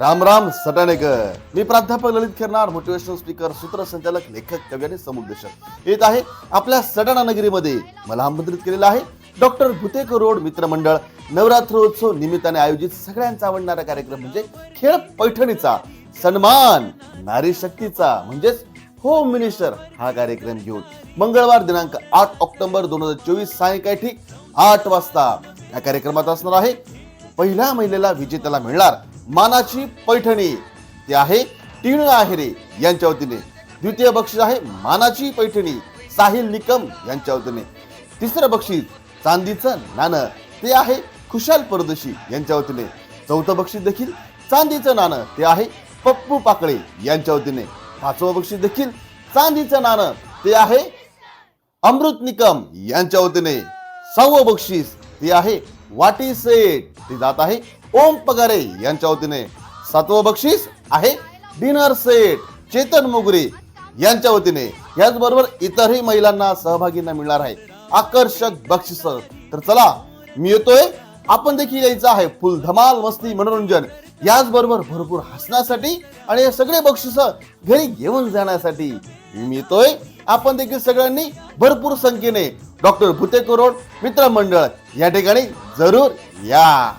राम राम सटाणेकर मी प्राध्यापक ललित Khernar motivational speaker सूत्रसंचालक लेखक कवी आणि समुपदेशक येत आहे आपल्या सटाणा नगरीमध्ये. मला आमंत्रित केलेलं आहे डॉक्टर भुतेकर रोड मित्रमंडळ. नवरात्रोत्सव निमित्ताने आयोजित सगळ्यांचा आवडणारा कार्यक्रम म्हणजे खेळ पैठणीचा. सन्मान नारी शक्तीचा म्हणजेच होम मिनिस्टर हा कार्यक्रम घेऊन. मंगळवार दिनांक आठ ऑक्टोबर दोन हजार चोवीस सायंकाळी ठीक आठ वाजता या कार्यक्रमात असणार आहे. पहिल्या महिलेला विजेत्याला मिळणार मानाची पैठणी. ते आहे टीण आहेरे यांच्या वतीने. द्वितीय बक्षीस आहे मानाची पैठणी साहिल निकम यांच्या वतीने. तिसरं बक्षीस चांदीचं नाणं. ते आहे खुशाल परदेशी यांच्या वतीने. चौथं बक्षीस देखील चांदीचं नाणं. ते आहे पप्पू पाकळे यांच्या वतीने. पाचवं बक्षीस देखील चांदीचं नाणं. ते आहे अमृत निकम यांच्या वतीने. सहावं बक्षीस ते आहे वाटी सेट ते जात आहे ओम पगारे यांच्या वतीने सातवं बक्षीस आहे डिनर सेट. चेतन मोगरे यांच्या वतीने. याचबरोबर इतरही महिलांना सहभागींना मिळणार आहे. आकर्षक बक्षिस. तर चला मी येतोय. आपण देखील यायचं आहे. फुल धमाल मस्ती मनोरंजन. याचबरोबर भरपूर हसण्यासाठी आणि हे सगळे बक्षिस घरी घेऊन जाण्यासाठी मी येतोय. आपण देखील सगळ्यांनी भरपूर संख्येने डॉक्टर भुतेकर रोड मित्रमंडळ या ठिकाणी जरूर या.